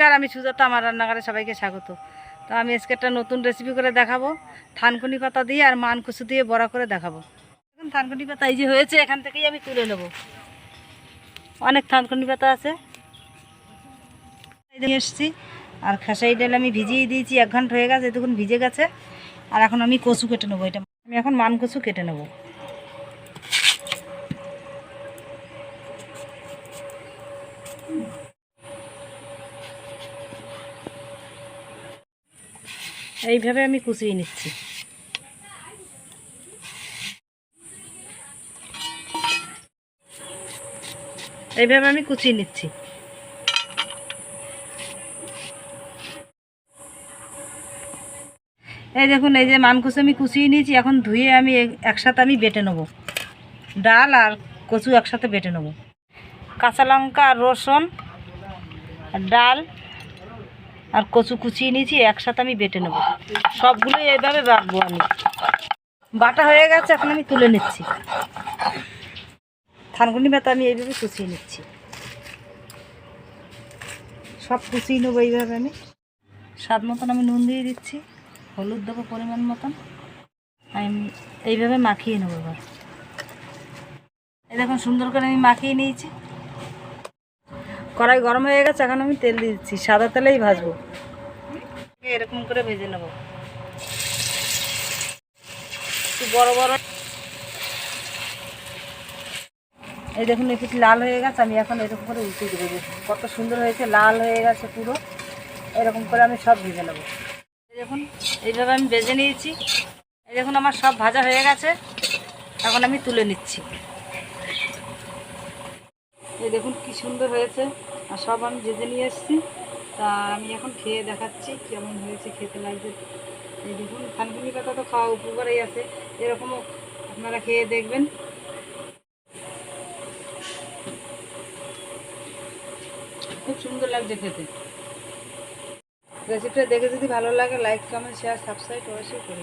নমস্কার, আমি সুজাতা, আমার রান্নাঘরে সবাইকে স্বাগত। তো আমি আজকে একটা নতুন রেসিপি করে দেখাবো। থানকুনি পাতা দিয়ে আর মান কুচু দিয়ে বড়া করে দেখাবো। এখন থানকুনি পাতা এই যে হয়েছে, এখান থেকেই আমি তুলে নেব। অনেক থানকুনি পাতা আছে। নিয়ে এসছি, আর খাসাই ডাল আমি ভিজিয়ে দিয়েছি, এক ঘণ্টা হয়ে গেছে এতক্ষণ ভিজে গেছে। আর এখন আমি কচু কেটে নেব, এটা আমি এখন মান কচু কেটে নেব। এইভাবে আমি কুচিয়ে নিচ্ছি। এইভাবে আমি কুচিয়ে নিচ্ছি। এই দেখুন, এই যে মানকুচি আমি কুচিয়ে নিয়েছি, এখন ধুয়ে আমি একসাথে আমি বেটে নেব। ডাল আর কচু একসাথে বেটে নেব। কাঁচা লঙ্কা, রসুন, ডাল আর কচু কুচিয়ে নিয়েছি, একসাথে আমি বেটে নেব। সবগুলোই এইভাবে বাটবো আমি। বাটা হয়ে গেছে, এখন আমি তুলে নিচ্ছি। থানকুনি ব্যথা আমি এইভাবে কুচিয়ে নিচ্ছি। সব কুচিয়ে নেব এইভাবে আমি। স্বাদ মতন আমি নুন দিয়ে দিচ্ছি, হলুদ দেবো পরিমাণ মতন। আমি এইভাবে মাখিয়ে নেব এবার। এই দেখুন, সুন্দর করে আমি মাখিয়ে নিয়েছি। কড়াই গরম হয়ে গেছে এখন আমি তেল দিয়ে দিচ্ছি সাদা তেলেই ভাজবো। এরকম করে ভেজে নেব। বড় বড়। এই দেখুন একটু লাল হয়ে গেছে আমি এখন এরকম করে উল্টে দেবো কত সুন্দর হয়েছে লাল হয়ে গেছে পুরো। এরকম করে আমি সব ভেজে নেব। দেখুন এইভাবে আমি ভেজে নিয়েছি। এই দেখুন আমার সব ভাজা হয়ে গেছে এখন আমি তুলে নিচ্ছি। এই দেখুন কি সুন্দর হয়েছে। আর সব আমি ভেজে নিয়ে এসেছি, তা আমি এখন খেয়ে দেখাচ্ছি কেমন হয়েছে খেতে লাগছে। এই দেখুন থানকুনি পাতা তো খাওয়া উপকারেই আছে। এরকমও আপনারা খেয়ে দেখবেন। খুব সুন্দর লাগছে খেতে। রেসিপিটা দেখে যদি ভালো লাগে, লাইক, কমেন্ট শেয়ার সাবস্ক্রাইব অবশ্যই করে